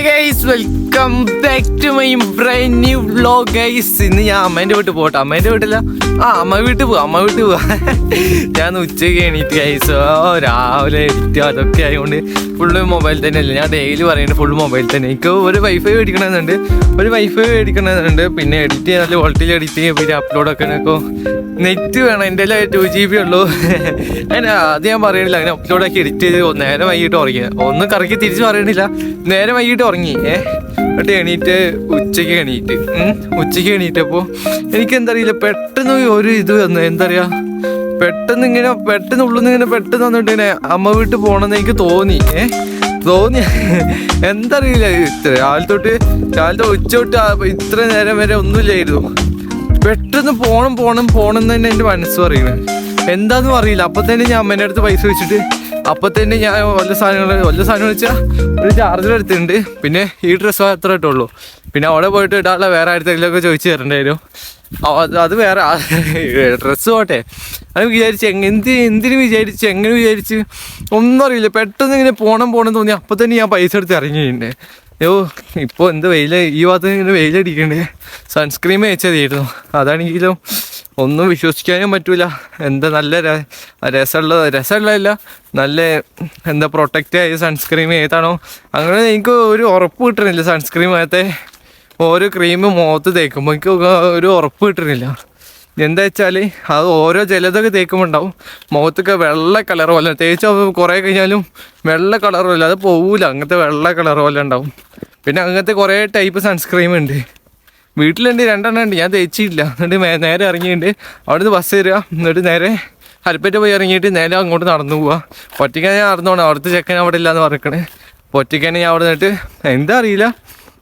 লেগে guys welcome back to my brand new vlog guys ഇന്ന് ഞാൻ അമ്മേന്റെ വീട്ടിൽ പോട്ടെ അമ്മേന്റെ വീട്ടില്ല ആ അമ്മ വീട്ടിൽ പോവാ അമ്മ വീട്ടിൽ പോവാ. ഞാൻ ഉച്ചയ്ക്ക് എണീറ്റ് ഗൈസ് ഓ രാവിലെ എഡിറ്റ് അതൊക്കെ ആയതുകൊണ്ട് ഫുള്ള് മൊബൈൽ തന്നെയല്ലേ. ഞാൻ ഡെയിലി പറയുന്നത് ഫുൾ മൊബൈൽ തന്നെ. എനിക്ക് ഒരു വൈഫൈ മേടിക്കണമെന്നുണ്ട്. ഒരു വൈഫൈ മേടിക്കണമെന്നുണ്ട്. പിന്നെ എഡിറ്റ് ചെയ്യാൻ നല്ല ക്വാളിറ്റിയിൽ എഡിറ്റ് ചെയ്യാൻ പിന്നെ അപ്ലോഡ് ഒക്കെ നെറ്റ് വേണം. എന്റെ എല്ലാം ടു ജി ബി ഉള്ളൂ. അങ്ങനെ അത് ഞാൻ പറയണില്ല. അങ്ങനെ അപ്ലോഡാക്കി എഡിറ്റ് ചെയ്ത് നേരെ വൈകിട്ട് ഉറങ്ങി. ഒന്നും കറക്കി തിരിച്ച് പറയണില്ല. നേരെ വൈകിട്ട് ഉറങ്ങി. ഏ? എന്നിട്ട് എണീറ്റ് ഉച്ചയ്ക്ക് എണീറ്റ്. ഉച്ചയ്ക്ക് എണീറ്റപ്പോൾ എനിക്ക് എന്താ അറിയില്ല പെട്ടെന്ന് ഒരു ഇത് വന്നു എന്താ പറയുക പെട്ടെന്ന് ഇങ്ങനെ പെട്ടെന്ന് ഉള്ളിൽ നിന്ന് ഇങ്ങനെ പെട്ടെന്ന് വന്നിട്ട് ഇങ്ങനെ അമ്മ വീട്ടിൽ പോകണമെന്ന് എനിക്ക് തോന്നി ഏ? തോന്നി. എന്താ അറിയില്ല ഇത്ര രാവിലെ തൊട്ട് രാവിലത്തെ ഉച്ച തൊട്ട് ഇത്ര നേരം വരെ ഒന്നുമില്ലായിരുന്നു. പെട്ടെന്ന് പോണം പോണം പോണം എന്ന് തന്നെ എന്റെ മനസ്സ് പറയുന്നത്. എന്താന്ന് അറിയില്ല. അപ്പൊ തന്നെ ഞാൻ അമ്മേന്റെ അടുത്ത് പൈസ വെച്ചിട്ട് അപ്പൊ തന്നെ ഞാൻ വല്ല സാധനങ്ങൾ വല്ല സാധനം വെച്ചാൽ ഒരു ചാർജർ എടുത്തിട്ടുണ്ട്. പിന്നെ ഈ ഡ്രസ്സ് മാത്രമേ ഇട്ടുള്ളൂ. പിന്നെ അവിടെ പോയിട്ട് ഇടാനുള്ള വേറെ ആയിരത്തെങ്കിലൊക്കെ ചോദിച്ചു തരേണ്ടി വരും. അത് വേറെ ഡ്രസ്സ് പോട്ടെ. അത് വിചാരിച്ച് എന്ത് എന്തിനു വിചാരിച്ച് എങ്ങനെ വിചാരിച്ച്? ഒന്നും അറിയില്ല. പെട്ടെന്ന് ഇങ്ങനെ പോണം പോണം തോന്നി. അപ്പൊ തന്നെ ഞാൻ പൈസ എടുത്ത് ഇറങ്ങിയിട്ടുണ്ട് അയ്യോ ഇപ്പോൾ എന്ത് വെയിൽ ഈ ഭാഗത്ത് ഇങ്ങനെ വെയിലടിക്കണ്ടേ സൺസ്ക്രീം വെച്ചതായിരുന്നു അതാണെങ്കിലും ഒന്നും വിശ്വസിക്കാനും പറ്റൂല. എന്താ നല്ല രസമുള്ള രസമുള്ളതല്ല നല്ല എന്താ പ്രൊട്ടക്റ്റ് ആയ സൺസ്ക്രീം ഏതാണോ. അങ്ങനെ എനിക്ക് ഒരു ഉറപ്പ് കിട്ടണില്ല സൺസ്ക്രീം അകത്തെ ഓരോ ക്രീം മുഖത്ത് തേക്കുമ്പോൾ എനിക്ക് ഒരു ഉറപ്പ് കിട്ടണില്ല. എന്താ വെച്ചാൽ അത് ഓരോ ജലതൊക്കെ തേക്കുമ്പോൾ ഉണ്ടാവും മുഖത്തൊക്കെ വെള്ള കളർ പോലെ. തേച്ച് കുറേ കഴിഞ്ഞാലും വെള്ള കളർ പോലെ. അത് പോവില്ല അങ്ങനത്തെ വെള്ള കളർ പോലെ ഉണ്ടാവും. പിന്നെ അങ്ങനത്തെ കുറേ ടൈപ്പ് സൺസ്ക്രീം ഉണ്ട്. വീട്ടിലുണ്ട് രണ്ടെണ്ണം ഉണ്ട്. ഞാൻ തേച്ചിട്ടില്ല എന്നിട്ട് നേരെ ഇറങ്ങിയിട്ടുണ്ട് അവിടുന്ന് ബസ് കയറുക എന്നിട്ട് നേരെ ഹരിപ്പറ്റ പോയി ഇറങ്ങിയിട്ട് നേരെ അങ്ങോട്ട് നടന്നു പോവുക ഒറ്റയ്ക്കാണ് ഞാൻ നടന്നോണം. പോകണം അവിടുത്തെ ചെക്കൻ അവിടെ ഇല്ലാന്ന് പറഞ്ഞേ ഒറ്റയ്ക്കാണ് ഞാൻ അവിടെ നിന്നിട്ട് എന്താ അറിയില്ല.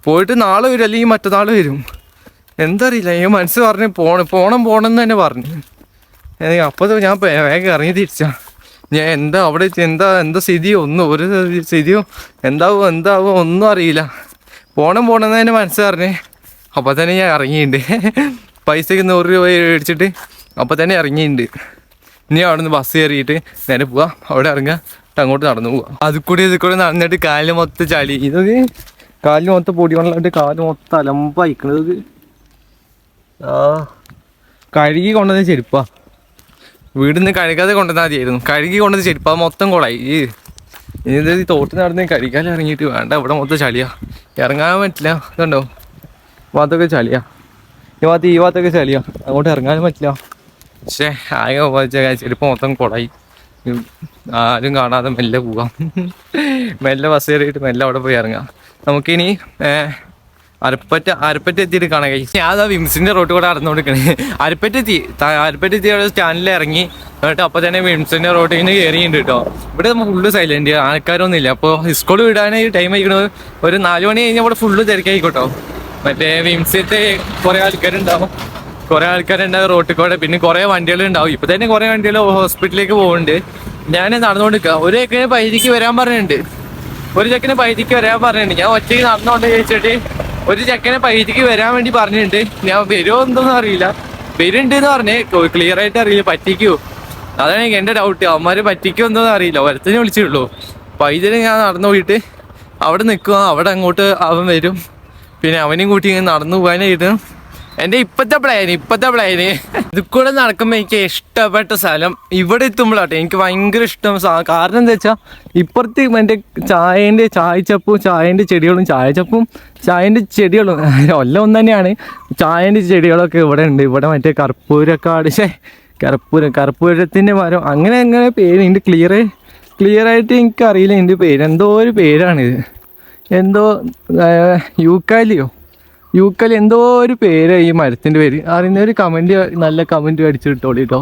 പോയിട്ട് നാളെ വരും അല്ലെങ്കിൽ മറ്റന്നാൾ വരും. എന്താ അറിയില്ല. ഈ മനസ്സ് പറഞ്ഞ് പോണം പോണം പോണം എന്ന് തന്നെ പറഞ്ഞു. അപ്പോൾ ഞാൻ വേഗം ഇറങ്ങി തിരിച്ചാ. ഞാൻ എന്താ അവിടെ എന്താ എന്താ സ്ഥിതിയോ ഒന്നും ഒരു സ്ഥിതിയോ എന്താവോ എന്താവോ ഒന്നും അറിയില്ല. പോണം എന്ന് തന്നെ മനസ്സ് പറഞ്ഞേ. അപ്പോൾ തന്നെ ഞാൻ ഇറങ്ങിയിട്ടുണ്ട് പൈസയ്ക്ക് നൂറ് രൂപ മേടിച്ചിട്ട് അപ്പോൾ തന്നെ ഇറങ്ങിയിട്ടുണ്ട് ഇനി അവിടെ നിന്ന് ബസ് കയറിയിട്ട് നേരെ പോവാം. അവിടെ ഇറങ്ങുക അങ്ങോട്ട് നടന്നു പോവാം. അത് കൂടി ഇത് നടന്നിട്ട് കാലിൽ മൊത്തം ചളി. ഇതൊക്കെ കാലിൽ മൊത്തം പൊടി കൊണ്ടിട്ട് കാൽ മൊത്തം അലമ്പായിക്കണത് ആ. കഴുകി കൊണ്ടുവന്ന ചെരുപ്പാ. വീടിന്ന് കഴുകാതെ കൊണ്ടുവന്നാൽ മതിയായിരുന്നു. കഴുകി കൊണ്ടുവന്ന ചെരുപ്പ്. മൊത്തം കൊളായി. ഇനി ഈ തോട്ടിൽ നടന്ന് കഴുകാൻ ഇറങ്ങിയിട്ട് വേണ്ട. ഇവിടെ മൊത്തം ചളിയാ. ഇറങ്ങാൻ പറ്റില്ല. ഇതുണ്ടോ? ഭാഗത്തൊക്കെ ചളിയാ. ഈ ഭാഗത്ത് ഈ ഭാഗത്തൊക്കെ ചളിയാ. അങ്ങോട്ട് ഇറങ്ങാനും പറ്റില്ല. പക്ഷേ ആകെ ചെരുപ്പ് മൊത്തം കൊളായി ആരും കാണാതെ മെല്ലെ പോവാം. മെല്ലെ ബസ് കയറിയിട്ട് മെല്ലെ അവിടെ പോയി ഇറങ്ങാം. നമുക്കിനി അരപ്പറ്റ അരപ്പറ്റ എത്തിയിട്ട് കാണാൻ കഴിയും ഞാൻ അതാ വിംസിന്റെ റോട്ടിൽ കൂടെ നടന്നുകൊണ്ടിരിക്കണേ അരപ്പറ്റ എത്തി. അരപ്പറ്റ എത്തി അവിടെ സ്റ്റാൻഡിൽ ഇറങ്ങി. എന്നിട്ട് അപ്പൊ തന്നെ വിംസിന്റെ റോട്ടിൽ നിന്ന് കയറിയിട്ടുണ്ട് കേട്ടോ ഇവിടെ നമ്മൾ ഫുള്ള് സൈലന്റ് ആൾക്കാരൊന്നും ഇല്ല അപ്പോൾ സ്കൂൾ വിടാനായി ടൈം ആയിക്കണത് ഒരു നാല് മണി കഴിഞ്ഞാൽ ഇവിടെ ഫുള്ള് തിരക്കായിക്കോട്ടോ. മറ്റേ വിംസിത്തെ കുറെ ആൾക്കാരുണ്ടാവും. കുറെ ആൾക്കാരുണ്ടാവും റോട്ടിൽ കൂടെ. പിന്നെ കുറെ വണ്ടികൾ ഉണ്ടാവും ഇപ്പൊ തന്നെ കുറെ വണ്ടികൾ ഹോസ്പിറ്റലിലേക്ക് പോകുന്നുണ്ട് ഞാൻ നടന്നുകൊണ്ടിരിക്കുക ഒരു ചെക്കന് പൈതിക്ക് വരാൻ പറഞ്ഞിട്ടുണ്ട്. ഒരു ചെക്കനെ പൈതിക്ക് വരാൻ പറഞ്ഞിട്ടുണ്ട്. ഞാൻ ഒറ്റയ്ക്ക് നടന്നുകൊണ്ട് ചോദിച്ചിട്ട് ഒരു ചെക്കനെ പൈതിക്ക് വരാൻ വേണ്ടി പറഞ്ഞിട്ടുണ്ട്. ഞാൻ വരുമോ എന്തോന്നും അറിയില്ല. വരുന്നുണ്ട് എന്ന് പറഞ്ഞേ ക്ലിയർ ആയിട്ട് അറിയില്ല. പറ്റിക്കോ? അതാണ് എനിക്ക് എന്റെ ഡൗട്ട് അവന്മാര് പറ്റിക്കോ എന്തോന്നും അറിയില്ല. ഒരത്തിനെ വിളിച്ചിട്ടുള്ളൂ പൈതൽ ഞാൻ നടന്നു പോയിട്ട് അവിടെ നിൽക്കുക അവിടെ അങ്ങോട്ട് അവൻ വരും. പിന്നെ അവനെയും കൂട്ടി ഇങ്ങനെ നടന്നു പോകാനായിട്ട് എന്റെ ഇപ്പത്തെ പ്ലാൻ ഇപ്പത്തെ പ്ലാൻ ഇത് കൂടെ നടക്കുമ്പോൾ എനിക്ക് ഇഷ്ടപ്പെട്ട സ്ഥലം ഇവിടെ എത്തുമ്പോഴാട്ടെ. എനിക്ക് ഭയങ്കര ഇഷ്ടം. കാരണം എന്താ വെച്ചാൽ ഇപ്പുറത്ത് എന്റെ ചായേന്റെ ചായച്ചപ്പും ചായേന്റെ ചെടികളും ചായച്ചപ്പും ചായന്റെ ചെടികളും എല്ലാം ഒന്ന് തന്നെയാണ്. ചായന്റെ ചെടികളൊക്കെ ഇവിടെ ഉണ്ട്. ഇവിടെ മറ്റേ കർപ്പൂരക്കാട് ശേ കർപ്പൂരം കർപ്പൂരത്തിന്റെ മരം. അങ്ങനെ അങ്ങനെ പേര്. എന്റെ ക്ലിയർ ക്ലിയർ ആയിട്ട് എനിക്ക് അറിയില്ല എന്റെ പേര്. എന്തോ ഒരു പേരാണിത്. എന്തോ യൂക്കാലിയോ? യൂക്കാലി എന്തോ ഒരു പേര് ഈ മരത്തിന്റെ പേര്. അറിയുന്ന ഒരു കമന്റ് നല്ല കമന്റ് അടിച്ചു കിട്ടോളി കേട്ടോ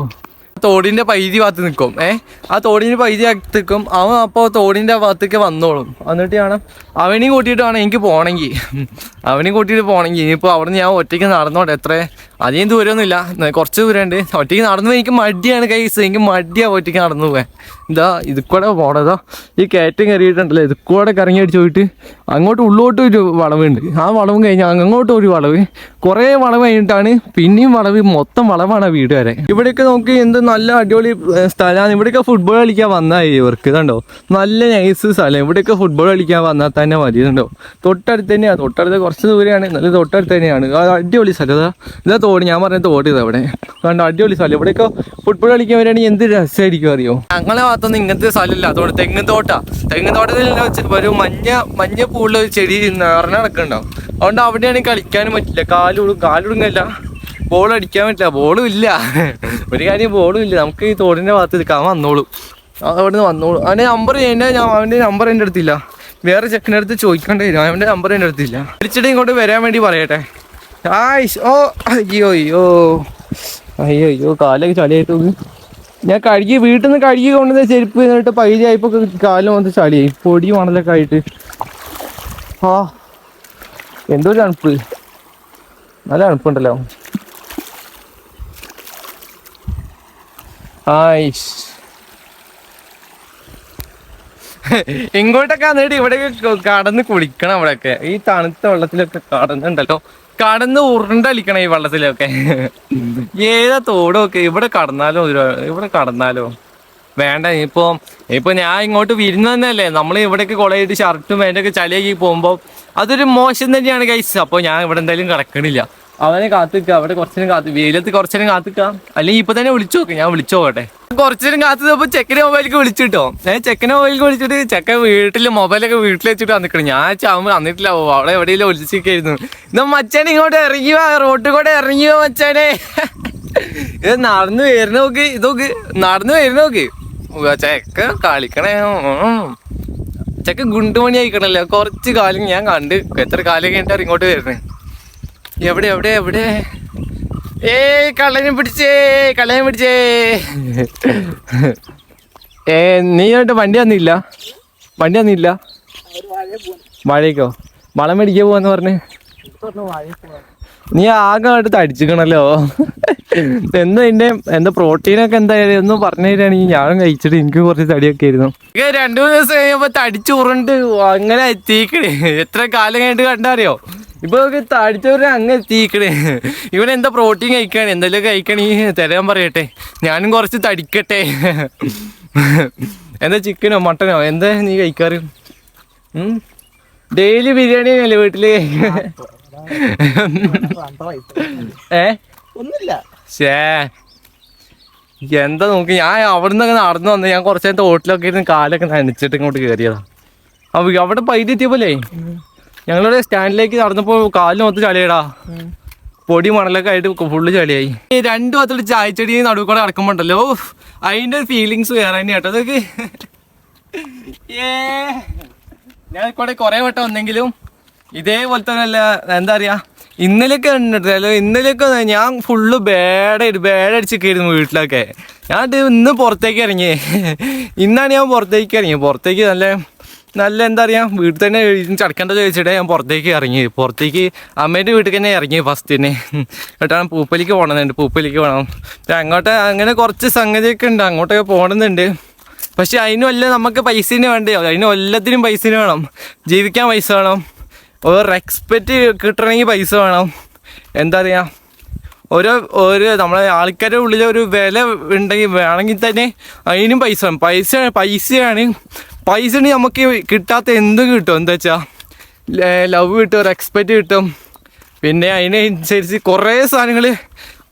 തോടിന്റെ പൈതി ഭാഗത്ത് നിൽക്കും. ഏ ആ തോടിന്റെ പൈതി നിൽക്കും. അവൻ അപ്പോൾ തോടിന്റെ ഭാഗത്തേക്ക് വന്നോളും. എന്നിട്ട് വേണം അവനെയും കൂട്ടിയിട്ട് വേണം എനിക്ക് പോകണമെങ്കിൽ അവനെയും കൂട്ടിയിട്ട് പോകണമെങ്കിൽ ഇനിയിപ്പോൾ അവിടെ നിന്ന് ഞാൻ ഒറ്റയ്ക്ക് നടന്നോട്ടെ. എത്ര? അധികം ദൂരമൊന്നുമില്ല. കുറച്ച് ദൂരമുണ്ട്. ഒറ്റയ്ക്ക് നടന്നു എനിക്ക് മടിയാണ് കൈസ് എനിക്ക് മടിയാ ഒറ്റയ്ക്ക് നടന്നു പോകാൻ. ഇതാ ഇത് കൂടെ പോണതാ. ഈ കയറ്റം കയറിയിട്ടുണ്ടല്ലോ ഇത് കൂടെ കറങ്ങി അടിച്ച് പോയിട്ട് അങ്ങോട്ട് ഉള്ളോട്ട് ഒരു വളവുണ്ട്. ആ വളവും കഴിഞ്ഞാൽ അങ്ങോട്ട് ഒരു വളവ്. കുറേ വളവ് കഴിഞ്ഞിട്ടാണ് പിന്നെയും വളവ് മൊത്തം വളവാണ് വീട് വരെ. ഇവിടെയൊക്കെ നോക്കി എന്ത് നല്ല അടിപൊളി സ്ഥലമാണ്. ഇവിടെയൊക്കെ ഫുട്ബോൾ കളിക്കാൻ വന്നാൽ ഇവർക്ക് ഇതുണ്ടോ നല്ല നൈസ് സ്ഥലം. ഇവിടെയൊക്കെ ഫുട്ബോൾ കളിക്കാൻ വന്നാൽ തന്നെ മതി ഇതുണ്ടോ തൊട്ടടുത്ത് തന്നെയാണ് തൊട്ടടുത്ത് കുറച്ച് ദൂരെയാണ്. നല്ല തൊട്ടടുത്ത് തന്നെയാണ്. അടിപൊളി സ്ഥലം ഇതാ. ഇതാ തോട്. ഞാൻ പറഞ്ഞ തോട് ഇവിടെ. കണ്ടോ? അടിപൊളി സ്ഥലം. ഇവിടെയൊക്കെ ഫുട്ബോൾ കളിക്കാൻ വരികയാണെങ്കിൽ എന്ത് രസമായിരിക്കും അറിയോ? ഞങ്ങളെ ഭാഗത്തൊന്നും ഇങ്ങനത്തെ സ്ഥലമില്ല. അതുകൊണ്ട് തെങ്ങ് തോട്ടാ. തെങ്ങ് തോട്ടത്തിൽ ഒരു മഞ്ഞ മഞ്ഞ പൂളിൽ ഒരു ചെടി നിറഞ്ഞ നടക്കുന്നുണ്ടാവും. അതുകൊണ്ട് അവിടെയാണ് കളിക്കാനും പറ്റില്ല. കാലുടും കാലുടുങ്ങല്ല ബോൾ അടിക്കാൻ പറ്റില്ല. ബോളും ഇല്ല. ഒരു കാര്യം ബോളും ഇല്ല. നമുക്ക് ഈ തോടിന്റെ ഭാഗത്ത് നിൽക്കാൻ വന്നോളൂ. അവിടെ നിന്ന് വന്നോളൂ. അവന്റെ നമ്പർ എന്റെ ഞാൻ അവന്റെ നമ്പർ എന്റെ അടുത്തില്ല. വേറെ ചെക്കന്റെ അടുത്ത് ചോദിക്കേണ്ടി വരും. അവന്റെ നമ്പർ എന്റെ അടുത്തില്ല. വിളിച്ചിട്ട് ഇങ്ങോട്ട് വരാൻ വേണ്ടി പറയട്ടെ. ആയിഷ് ഓ അയ്യോ അയ്യോ അയ്യോ അയ്യോ കാലൊക്കെ ചളിയായിട്ട് ഞാൻ കഴുകി വീട്ടിൽ നിന്ന് കഴുകി കൊണ്ടുവന്ന ചെരുപ്പ് എന്നിട്ട് പൈലായപ്പോ കാലം വന്ന് ചളിയായി പൊടി മണലൊക്കെ ആയിട്ട്. ആ എന്തോ തണുപ്പ്. നല്ല തണുപ്പുണ്ടല്ലോ. ആയിഷ് ഇങ്ങോട്ടൊക്കെ നേടി ഇവിടെ കടന്ന് കുളിക്കണം അവിടെയൊക്കെ. ഈ തണുത്ത വെള്ളത്തിലൊക്കെ കടന്നുണ്ടല്ലോ. കടന്ന് ഉരുണ്ടളിക്കണം ഈ വെള്ളത്തിലൊക്കെ. ഏതാ തോടൊക്കെ? ഇവിടെ കടന്നാലോ? ഇവിടെ കടന്നാലോ? വേണ്ട ഇപ്പോ ഇപ്പൊ ഞാൻ ഇങ്ങോട്ട് വിരുന്ന് തന്നെയല്ലേ നമ്മൾ ഇവിടേക്ക് കൊളയിട്ട് ഷർട്ടും വേണ്ടൊക്കെ ചളിയാക്കി പോകുമ്പോൾ അതൊരു മോശം തന്നെയാണ് കൈസ് അപ്പോൾ ഞാൻ ഇവിടെ എന്തായാലും കിടക്കണില്ല. അവനെ കാത്തിക്ക അവിടെ കുറച്ചേരം കാത്തു വെയിലത്ത് കുറച്ചേരം കാത്തിക്ക. അല്ലെങ്കിൽ ഇപ്പൊ തന്നെ വിളിച്ചു നോക്ക് ഞാൻ വിളിച്ചു നോക്കട്ടെ. കുറച്ചേരം കാത്തപ്പോ ചെക്കനെ മൊബൈലിലേക്ക് വിളിച്ചിട്ടോ ഞാൻ ചെക്കനെ മൊബൈലിൽ വിളിച്ചിട്ട് ചെക്കൻ വീട്ടിൽ മൊബൈലൊക്കെ വീട്ടിൽ വെച്ചിട്ട് വന്നിക്കണം ഞാൻ ചാവുമ്പോൾ വന്നിട്ടില്ല. അവിടെ എവിടെയെങ്കിലും ഒളിച്ചിരിക്കായിരുന്നു എന്നാ മച്ചാനെ ഇങ്ങോട്ട് ഇറങ്ങിയോ റോട്ടിൽ കൂടെ ഇറങ്ങിയോ മച്ചാനെ. ഇത് നടന്നു വരുന്ന നോക്ക് ഇതൊക്കെ നടന്നു വരുന്ന നോക്ക്. ചെക്കൻ ചെക്ക കളിക്കണേ. ചെക്കൻ ചെക്ക ഗുണ്ടുമണി ആയിക്കണല്ലോ കുറച്ച് കാലം ഞാൻ കണ്ട്. എത്ര കാലം കഴിഞ്ഞിട്ടാണ് ഇങ്ങോട്ട് വരുന്നേ എവിടെ എവിടെ എവിടെ? ഏ കള്ളനെ പിടിച്ചേ കള്ളനെ പിടിച്ചേ. ഏ നീ ആയിട്ട് വണ്ടി വന്നില്ല വണ്ടി വന്നില്ല മഴയ്ക്കോ മഴ മേടിക്കാൻ പോവാന്ന് പറഞ്ഞ്. നീ ആകെ ആയിട്ട് തടിച്ചിക്കണല്ലോ. എന്താ എന്റെ എന്താ പ്രോട്ടീനൊക്കെ എന്തായാലും ഒന്ന് പറഞ്ഞു തരാണെങ്കിൽ ഞാനും കഴിച്ചിട്ട് എനിക്ക് കുറച്ച് തടിയൊക്കെ ആയിരുന്നു. രണ്ടു മൂന്ന് ദിവസം കഴിയുമ്പോ തടിച്ചുറുണ്ട് അങ്ങനെ എത്തിക്കണേ. എത്ര കാലം കഴിഞ്ഞിട്ട് കണ്ടറിയോ? ഇപ്പൊ താഴ്ത്തവരെ അങ്ങ് എത്തിക്കണേ ഇവൻ എന്താ പ്രോട്ടീൻ കഴിക്കാണ്? എന്തെല്ലാം കഴിക്കണേ. തരാൻ പറയട്ടെ. ഞാനും കുറച്ച് തടിക്കട്ടെ. എന്താ ചിക്കനോ മട്ടനോ എന്താ നീ കഴിക്കാറ്? ഡെയിലി ബിരിയാണി അല്ലേ വീട്ടിൽ? ഏ? ഒന്നില്ല ഷേ എന്താ നോക്കി? ഞാൻ അവിടുന്ന് ഒക്കെ നടന്നു വന്നത് ഞാൻ കുറച്ച് നേരത്തെ ഹോട്ടലൊക്കെ ഇരുന്ന് കാലൊക്കെ നനച്ചിട്ട് ഇങ്ങോട്ട് കയറിയതാ അവിടെ പൈതി എത്തിയപ്പോലെ ഞങ്ങളുടെ സ്റ്റാൻഡിലേക്ക് നടന്നപ്പോ കാലിന് മൊത്തം ചളിയടാ പൊടി മണലൊക്കെ ആയിട്ട് ഫുള്ള് ചളിയായി. ഈ രണ്ടു ഭാഗത്തോട്ട് ചായച്ചെടി നടുവ് കൂടെ നടക്കുമ്പോണ്ടല്ലോ അതിന്റെ ഒരു ഫീലിങ്സ് വേറെ തന്നെ കേട്ടോ അതൊക്കെ ഞാൻ കൂടെ കുറെ വട്ടം വന്നെങ്കിലും ഇതേപോലത്തെ നല്ല എന്താ പറയാ ഇന്നലെയൊക്കെ ഉണ്ടല്ലോ ഇന്നലെയൊക്കെ ഞാൻ ഫുള്ള് ബേഡായിട്ട് ബേഡടിച്ചൊക്കെയായിരുന്നു വീട്ടിലൊക്കെ. ഞാൻ ഇന്ന് പുറത്തേക്ക് ഇറങ്ങി. ഇന്നാണ് ഞാൻ പുറത്തേക്ക് ഇറങ്ങിയത്. പുറത്തേക്ക് നല്ല നല്ല എന്താ പറയാ വീട്ടിൽ തന്നെ ചടക്കേണ്ട ചോദിച്ചിട്ട് ഞാൻ പുറത്തേക്ക് ഇറങ്ങി. പുറത്തേക്ക് അമ്മേന്റെ വീട്ടിൽ തന്നെ ഇറങ്ങി ഫസ്റ്റ് തന്നെ എന്നിട്ടാണ് പൂപ്പലിക്ക് പോകണമെന്നുണ്ട് പൂപ്പലിക്ക് പോകണം അങ്ങോട്ട് അങ്ങനെ കുറച്ച് സംഗതിയൊക്കെ ഉണ്ട്. അങ്ങോട്ടൊക്കെ പോകണമെന്നുണ്ട് പക്ഷേ അതിനും അല്ല നമുക്ക് തന്നെ വേണ്ടേ അതിനും എല്ലാത്തിനും പൈസ വേണം. ജീവിക്കാൻ പൈസ വേണം. ഒരു റെസ്പെക്റ്റ് കിട്ടണമെങ്കിൽ പൈസ വേണം. എന്താ പറയുക ഓരോ ഓരോ നമ്മളെ ആൾക്കാരുടെ ഉള്ളിൽ ഒരു വില ഉണ്ടെങ്കിൽ വേണമെങ്കിൽ തന്നെ അതിനും പൈസ വേണം. പൈസ പൈസയാണ് പൈസ ഉണ്ടെങ്കിൽ നമുക്ക് കിട്ടാത്ത എന്തും കിട്ടും? എന്താ വെച്ചാൽ ലവ് കിട്ടും റെസ്പെക്റ്റ് കിട്ടും. പിന്നെ അതിനനുസരിച്ച് കുറേ സാധനങ്ങൾ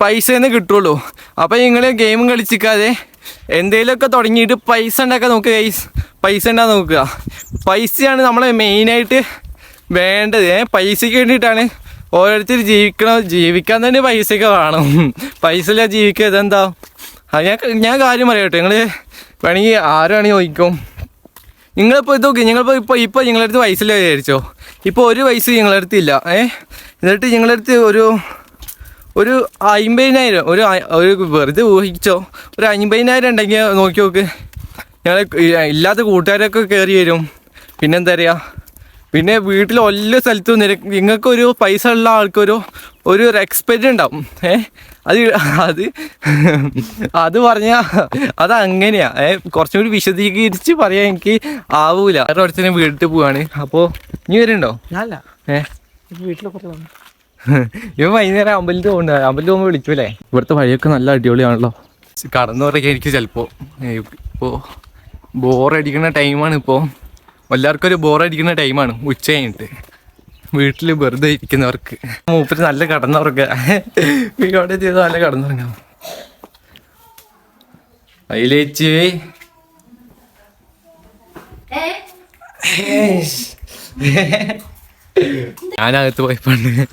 പൈസ തന്നെ കിട്ടുള്ളൂ. അപ്പോൾ നിങ്ങൾ ഗെയിം കളിച്ചിക്കാതെ എന്തെങ്കിലുമൊക്കെ തുടങ്ങിയിട്ട് പൈസ ഉണ്ടാക്കാൻ നോക്കുക പൈസ ഉണ്ടാകാൻ നോക്കുക. പൈസയാണ് നമ്മളെ മെയിനായിട്ട് വേണ്ടത്. പൈസയ്ക്ക് വേണ്ടിയിട്ടാണ് ഓരോരുത്തർ ജീവിക്കണം ജീവിക്കാൻ തന്നെ പൈസയൊക്കെ വേണം. പൈസ ഇല്ല ജീവിക്കുക ഇതെന്താ? ഞാൻ ഞാൻ കാര്യം പറയട്ടെ. നിങ്ങൾ വേണമെങ്കിൽ ആരാണെങ്കിൽ ചോദിക്കും? നിങ്ങളിപ്പോൾ ഇത് നോക്കി നിങ്ങളിപ്പോൾ ഇപ്പോൾ ഇപ്പോൾ നിങ്ങളടുത്ത് വയസ്സിൽ വിചാരിച്ചോ? ഇപ്പോൾ ഒരു പൈസ നിങ്ങളടുത്ത് ഇല്ല ഏ? എന്നിട്ട് നിങ്ങളടുത്ത് ഒരു ഒരു അമ്പതിനായിരം ഒരു ഒരു വെറുതെ ഊഹിച്ചോ? ഒരു അമ്പതിനായിരം ഉണ്ടെങ്കിൽ നോക്കി നോക്ക്. ഞങ്ങൾ ഇല്ലാത്ത കൂട്ടുകാരൊക്കെ കയറി വരും. പിന്നെന്താ പറയുക പിന്നെ വീട്ടിൽ ഒല്ല സ്ഥലത്തും നിര നിങ്ങൾക്കൊരു പൈസ ഉള്ള ആൾക്കൊരു ഒരു എക്സ്പെക്റ്റ് ഉണ്ടാവും ഏ? അത് അത് അത് പറഞ്ഞാൽ അത് അങ്ങനെയാ ഏ കുറച്ചും കൂടി വിശദീകരിച്ച് പറയാൻ എനിക്ക് ആവൂല. വേറെ ഒരുത്തനെ വീട്ടിൽ പോവാണ്. അപ്പോൾ ഇനി വരുന്നുണ്ടോ? ഞാനല്ല. വീട്ടിലൊക്കെ ഇവ വൈകുന്നേരം അമ്പലത്തിൽ പോകുന്നുണ്ട്. അമ്പലത്തിൽ പോകുമ്പോൾ വിളിക്കൂലേ ഇവിടുത്തെ വഴിയൊക്കെ നല്ല അടിപൊളിയാണല്ലോ. കടന്നു പറയാൻ എനിക്ക് ചിലപ്പോൾ ഇപ്പോൾ ബോറടിക്കുന്ന ടൈമാണ് ഇപ്പോൾ എല്ലാവർക്കും ഒരു ബോറടിക്കുന്ന ടൈമാണ് ഉച്ച കഴിഞ്ഞിട്ട്. വീട്ടിൽ വെറുതെ ഇരിക്കുന്നവർക്ക്. മൂപ്പര് നല്ല കടന്നുറങ്ങുക വീടെ ചെയ്ത് നല്ല കടന്നുറങ്ങാം. അതിലേച്ച് ഞാനകത്ത് പോയപ്പോണ്ട്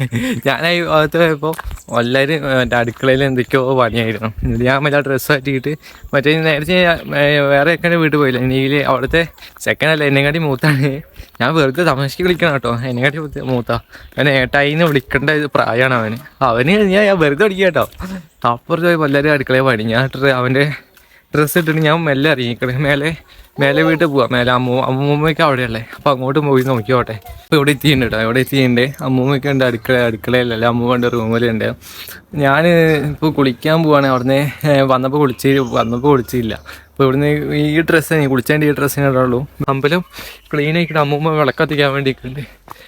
ഞാൻ അകത്ത് പോയപ്പോൾ എല്ലാവരും മറ്റേ അടുക്കളയിൽ എന്തൊക്കെയോ പണിയായിരുന്നു. എന്നിട്ട് ഞാൻ മറ്റേ ഡ്രസ്സ് മാറ്റിയിട്ട് മറ്റേ നേരത്തെ വേറെ ഒക്കെ വീട്ടിൽ പോയില്ല. എന്നെങ്കിൽ അവിടുത്തെ സെക്കൻഡ് അല്ല എന്നെക്കാട്ടി മൂത്താണ്. ഞാൻ വെറുതെ തമാശക്ക് വിളിക്കണം കേട്ടോ. എന്നെക്കാട്ടി മൂത്ത- അവൻ ഏട്ടായിന്ന് വിളിക്കേണ്ട പ്രായമാണ് അവന്. അവന് ഞാൻ വെറുതെ വിളിക്കാം കേട്ടോ. അപ്പുറത്ത് പോയപ്പോൾ എല്ലാവരും അടുക്കളയിൽ പണി ഞാൻ അവന്റെ ഡ്രസ്സ് ഇട്ടിട്ട് ഞാൻ മെല്ലെ ഇറങ്ങിക്കണേ മേലെ മേലെ വീട്ടിൽ പോവാം മേലെ അമ്മൂ അമ്മൂമ്മയ്ക്ക് അവിടെയല്ലേ അപ്പം അങ്ങോട്ട് പോയി നോക്കിയോട്ടെ ഇപ്പോൾ ഇവിടെ എത്തിയിട്ടുണ്ട് കേട്ടോ ഇവിടെ എത്തിയിട്ടുണ്ട് അമ്മൂമ്മയ്ക്ക് ഉണ്ട് അടുക്കള അടുക്കളയിലല്ലേ അമ്മൂമ്മന്റെ റൂമിലുണ്ട് ഞാൻ ഇപ്പോൾ കുളിക്കാൻ പോവാണ് അവിടുന്ന് വന്നപ്പോൾ കുളിച്ച് വന്നപ്പോൾ കുളിച്ചില്ല അപ്പോൾ ഇവിടുന്ന് ഈ ഡ്രസ്സ് കുളിച്ചേണ്ട കുളിച്ചതിന്റെ ഈ ഡ്രസ്സിനെ ഉള്ളൂ അമ്പലം ക്ലീൻ ആയിക്കിട്ട് അമ്മൂമ്മ വിളക്കത്തിക്കാൻ വേണ്ടിയിട്ടുണ്ട്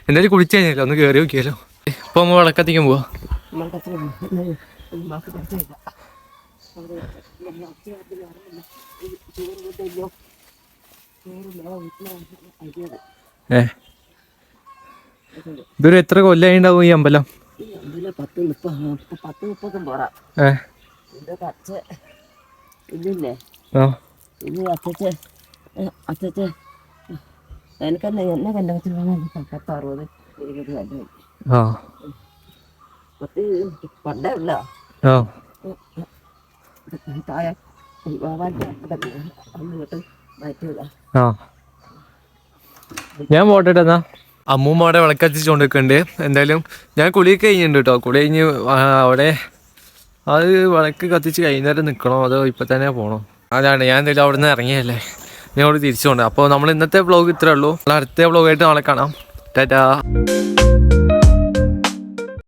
എന്തായാലും കുളിച്ച് കഴിഞ്ഞല്ലോ ഒന്ന് കയറി നോക്കിയാലോ ഇപ്പോൾ അമ്മ വിളക്കത്തിക്കാൻ പോവാ ഏ? ഇതൊരു എത്ര കൊല്ലായി ഉണ്ടാവും ഈ അമ്പലം? പത്ത് മുപ്പത് മുപ്പ- പത്ത് മുപ്പതും പോറാ ഏ? ഇതൊക്കെ അച്ഛ ഇതില്ലേ ആ. ഇത് അച്ഛച്ച് അച്ഛച്ച് എനിക്കെന്നെ എന്നെ കണ്ട വെച്ച് പത്ത് അറുപത് ഇരുപത് കൊല്ലം ആ. പത്ത് പണ്ടേ ഉള്ള? ആ. ഞാൻ പോട്ടെ അമ്മൂമ്മ അവിടെ വിളക്കത്തിച്ചുകൊണ്ടിരിക്കുന്നുണ്ട്. എന്തായാലും ഞാൻ കുളി കഴിഞ്ഞിട്ടുണ്ട് കേട്ടോ കുളി കഴിഞ്ഞ് അവിടെ അത് വിളക്ക് കത്തിച്ച് കഴിഞ്ഞേരം നിൽക്കണോ അതോ ഇപ്പം തന്നെ പോകണോ അതാണ് ഞാൻ എന്തായാലും അവിടെ നിന്ന് ഇറങ്ങിയല്ലേ ഞാൻ അവിടെ തിരിച്ചുകൊണ്ട്. അപ്പോൾ നമ്മൾ ഇന്നത്തെ വ്ളോഗ് ഇത്രേ ഉള്ളൂ. അടുത്ത വ്ളോഗായിട്ട് നാളെ കാണാം. ടാറ്റാ.